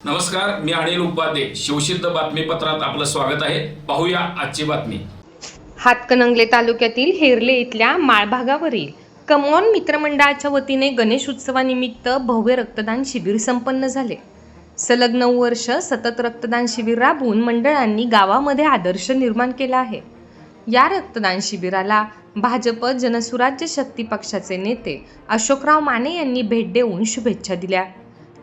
नमस्कार मी अनिल उपाध्ये. शिवसिद्ध बातमीपत्रात आपलं स्वागत आहे. पाहूया आजची बातमी. हातकणंगले तालुक्यातील हेरले इथल्या माळभागावरील कमॉन मित्रमंडळाच्या वतीने गणेश उत्सवानिमित्त भव्य रक्तदान शिबिर संपन्न झाले. सलग नऊ वर्ष सतत रक्तदान शिबिर राबवून मंडळांनी गावामध्ये आदर्श निर्माण केला आहे. या रक्तदान शिबिराला भाजप जनसुराज्य शक्ती पक्षाचे नेते अशोकराव माने यांनी भेट देऊन शुभेच्छा दिल्या.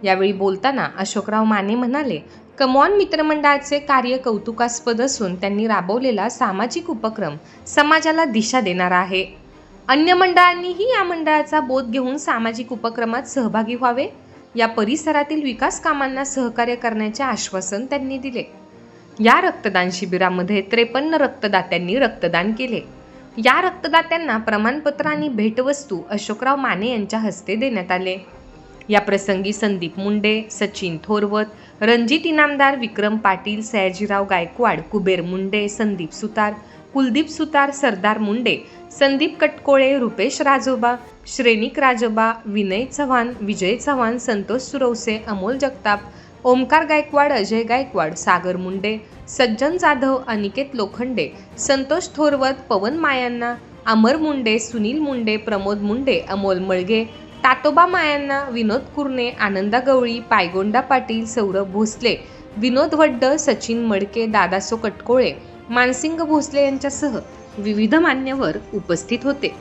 यावेळी बोलताना अशोकराव माने म्हणाले कमॉन मित्रमंडळाचे कार्य कौतुकास्पद असून त्यांनी राबवलेला सामाजिक उपक्रम समाजाला दिशा देणारा आहे. अन्य मंडळांनीही या मंडळाचा बोध घेऊन सामाजिक उपक्रमात सहभागी व्हावे. या परिसरातील विकास कामांना सहकार्य करण्याचे आश्वासन त्यांनी दिले. या रक्तदान शिबिरामध्ये त्रेपन्न रक्तदात्यांनी रक्तदान केले. या रक्तदात्यांना प्रमाणपत्र आणि भेटवस्तू अशोकराव माने यांच्या हस्ते देण्यात आले. या प्रसंगी संदीप मुंडे सचिन थोरवत रणजित इनामदार विक्रम पाटील सयाजीराव गायकवाड कुबेर मुंडे संदीप सुतार कुलदीप सुतार सरदार मुंडे संदीप कटकोळे रुपेश राजोबा श्रेनिक राजोबा विनय चव्हाण विजय चव्हाण संतोष सुरवसे अमोल जगताप ओमकार गायकवाड अजय गायकवाड सागर मुंडे सज्जन जाधव अनिकेत लोखंडे संतोष थोरवत पवन मायांना अमर मुंडे सुनील मुंडे प्रमोद मुंडे अमोल मळगे तातोबा मायांना विनोद कुरणे आनंदा गवळी पायगोंडा पाटील सौरभ भोसले विनोद वड्ड सचिन मडके दादासो कटकोळे मानसिंग भोसले यांच्यासह विविध मान्यवर उपस्थित होते.